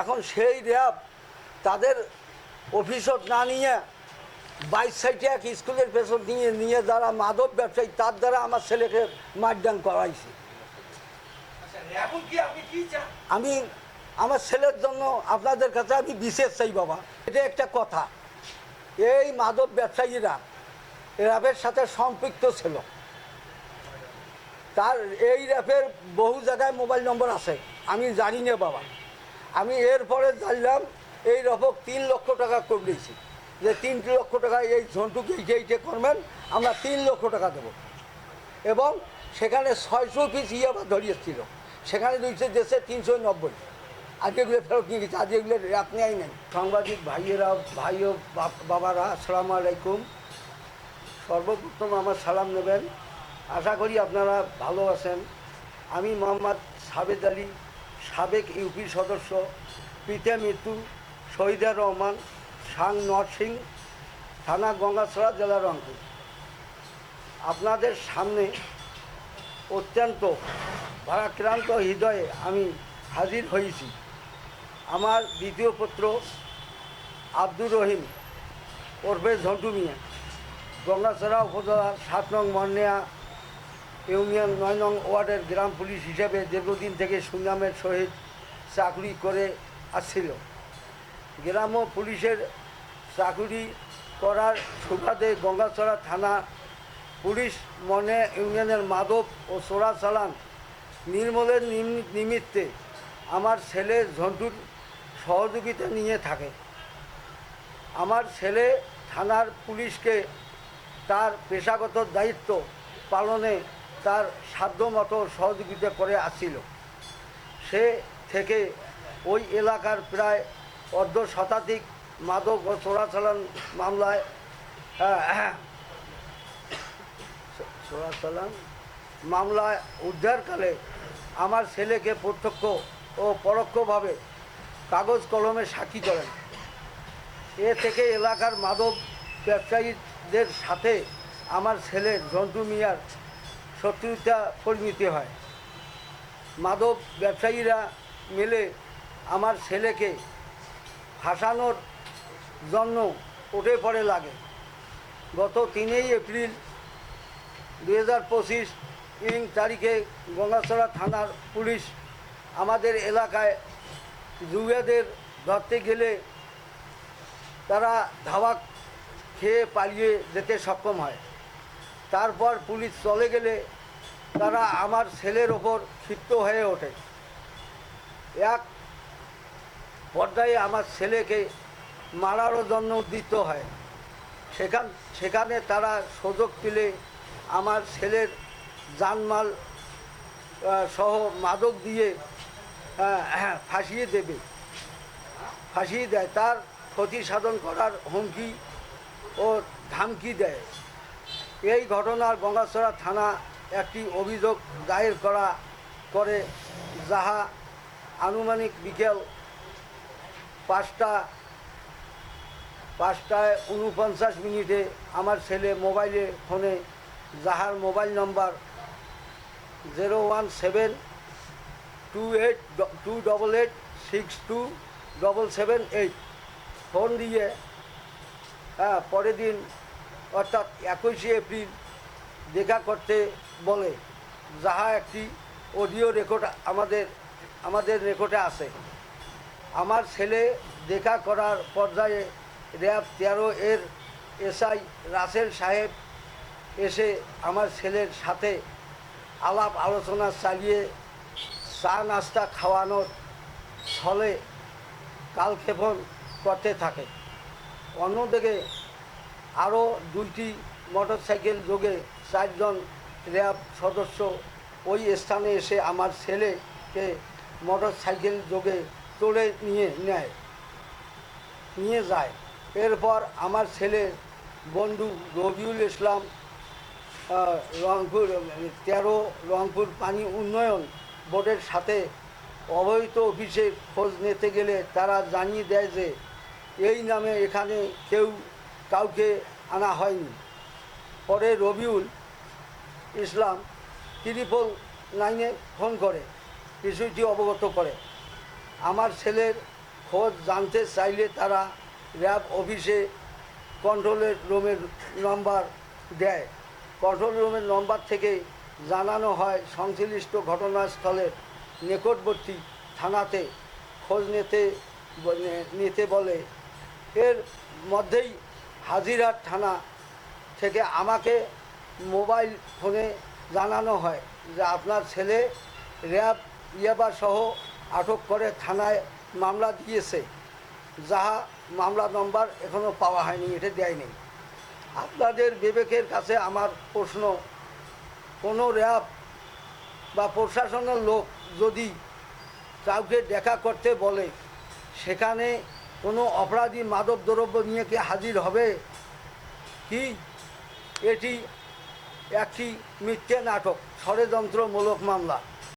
এখন সেই র্যাব তাদের অফিসত না নিয়ে বাইশ সাইডে এক স্কুলের পেছন নিয়ে নিয়ে যারা মাদক ব্যবসায়ী তার দ্বারা আমার ছেলেকে মারডান করাইছে। আচ্ছা আমি আমার ছেলের জন্য আপনাদের কাছে আমি বিশেষ চাই বাবা। এটা একটা কথা। এই মাদক ব্যবসায়ীরা র্যাবের সাথে সম্পৃক্ত ছিল। তার এই র্যাপের বহু জায়গায় মোবাইল নম্বর আছে। আমি জানি না বাবা। আমি এরপরে জানলাম এই রকম তিন লক্ষ টাকা করে দিয়েছি। যে তিন লক্ষ টাকা এই ঝন্টুকে এইটা করবেন, আমরা তিন লক্ষ টাকা দেবো। এবং সেখানে ছয়শো পিস ইয়াবা ধরিয়েছিল সেখানে দিয়েছে দেশে তিনশো নব্বই। আজকে এগুলো ফেরত নিয়ে গেছে আজকে এগুলো র্যাপ নেয় নেই। সাংবাদিক ভাইয়েরা ভাই ও বাবারা, আসসালামু আলাইকুম। সর্বপ্রথম আমার সালাম নেবেন। আশা করি আপনারা ভালো আছেন। আমি মোহাম্মদ সাবেদ আলী সাবেক ইউপি সদস্য পিতা মৃত্যু শহীদুর রহমান, সাং নরসিং থানা গঙ্গাছড়া জেলা রংপুর। আপনাদের সামনে অত্যন্ত ভারাক্রান্ত হৃদয়ে আমি হাজির হয়েছি। আমার দ্বিতীয় পুত্র আব্দুর রহিম ওরফে ঝন্টু মিয়া, গঙ্গাছড়া উপজেলার সাত নং মর্নিয়া ইউনিয়ন নয় নং ওয়ার্ডের গ্রাম পুলিশ হিসেবে দীর্ঘদিন থেকে সুনামের সহিত চাকরি করে আসছিল। গ্রাম পুলিশের চাকুরি করার সুবাদে গঙ্গাচড়া থানা পুলিশ মনে ইউনিয়নের মাদক ও চোরা চালান নির্মূলের নিম- নিমিত্তে আমার ছেলে ঝন্টুর সহযোগিতা নিয়ে থাকে। আমার ছেলে থানার পুলিশকে তার পেশাগত দায়িত্ব পালনে তার সাধ্যমতো সহযোগিতা করে আসছিল। সে থেকে ওই এলাকার প্রায় অর্ধ শতাধিক মাদক ও চোরাচালান মামলায় চোরাচালান মামলায় উদ্ধারকালে আমার ছেলেকে প্রত্যক্ষ ও পরোক্ষভাবে কাগজ কলমে সাক্ষী করেন। এ থেকে এলাকার মাদক ব্যবসায়ীদের সাথে আমার ছেলে জন্টু মিয়ার শত্রুতা পরিণতি হয়। মাদক ব্যবসায়ীরা মিলে আমার ছেলেকে হাসানোর জন্য উঠে পড়ে লাগে। গত তিনই এপ্রিল দুই হাজার পঁচিশ ইং তারিখে গঙ্গাছড়া থানার পুলিশ আমাদের এলাকায় যুবাদের ধরতে গেলে তারা ধাওয়া খেয়ে পালিয়ে যেতে সক্ষম হয়। তারপর পুলিশ চলে গেলে তারা আমার ছেলের ওপর ক্ষিপ্ত হয়ে ওঠে। এক পর্যায়ে আমার ছেলেকে মারারও জন্য উদ্দিত হয়। সেখান, সেখানে তারা সুযোগ পেলে আমার ছেলের জানমাল সহ মাদক দিয়ে ফাঁসিয়ে দেবে। ফাঁসিয়ে দেয়, তার ক্ষতি সাধন করার হুমকি ও ধামকি দেয়। এই ঘটনার গঙ্গাছড়া থানা একটি অভিযোগ দায়ের করা করে, যাহা আনুমানিক বিকেল পাঁচটা, পাঁচটায় উনপঞ্চাশ মিনিটে আমার ছেলে মোবাইলে ফোনে যাহার mobile number zero one seven two eight two double eight six two double seven eight. Phone দিয়ে হ্যাঁ পরের দিন অর্থাৎ একুশে এপ্রিল দেখা করতে বলে, যাহা একটি অডিও রেকর্ড আমাদের আমাদের রেকর্ডে আছে। আমার ছেলে দেখা করার পর্যায়ে র্যাব তেরো এর এসআই রাসেল সাহেব এসে আমার ছেলের সাথে আলাপ আলোচনা চালিয়ে চা নাস্তা খাওয়ানোর ছলে কালক্ষেপণ করতে থাকে। অন্যদিকে আরও দুইটি মোটরসাইকেল যোগে চারজন র্যাব সদস্য ওই স্থানে এসে আমার ছেলেকে মোটরসাইকেল যোগে তুলে নিয়ে নেয়, নিয়ে যায়। এরপর আমার ছেলে বন্ধু রবিউল ইসলাম রংপুর, তেরো রংপুর পানি উন্নয়ন বোর্ডের সাথে অবৈধ অফিসে খোঁজ নিতে গেলে তারা জানিয়ে দেয় যে এই নামে এখানে কেউ কাউকে আনা হয়নি। পরে রবিউল ইসলাম ত্রিপল নাইনে ফোন করে, বিষয়টি অবগত করে। আমার ছেলের খোঁজ জানতে চাইলে তারা র্যাব অফিসে কন্ট্রোলের রুমের নম্বর দেয়। কন্ট্রোল রুমের নম্বর থেকে জানানো হয় সংশ্লিষ্ট ঘটনাস্থলের নিকটবর্তী থানাতে খোঁজ নিতে নিতে বলে। এর মধ্যেই হাজিরহাট থানা থেকে আমাকে মোবাইল ফোনে জানানো হয় যে আপনার ছেলে র্যাব ইয়াবা সহ আটক করে থানায় মামলা দিয়েছে, যাহা মামলা নম্বর এখনও পাওয়া হয়নি, এটা দেয়নি। আপনাদের বিবেকের কাছে আমার প্রশ্ন, কোনো র্যাব বা প্রশাসনের লোক যদি কাউকে দেখা করতে বলে, সেখানে কোনো অপরাধী মাদক দ্রব্য নিয়ে কে হাজির হবে? কি? এটি একটি মিথ্যে নাটক, ষড়যন্ত্রমূলক মামলা।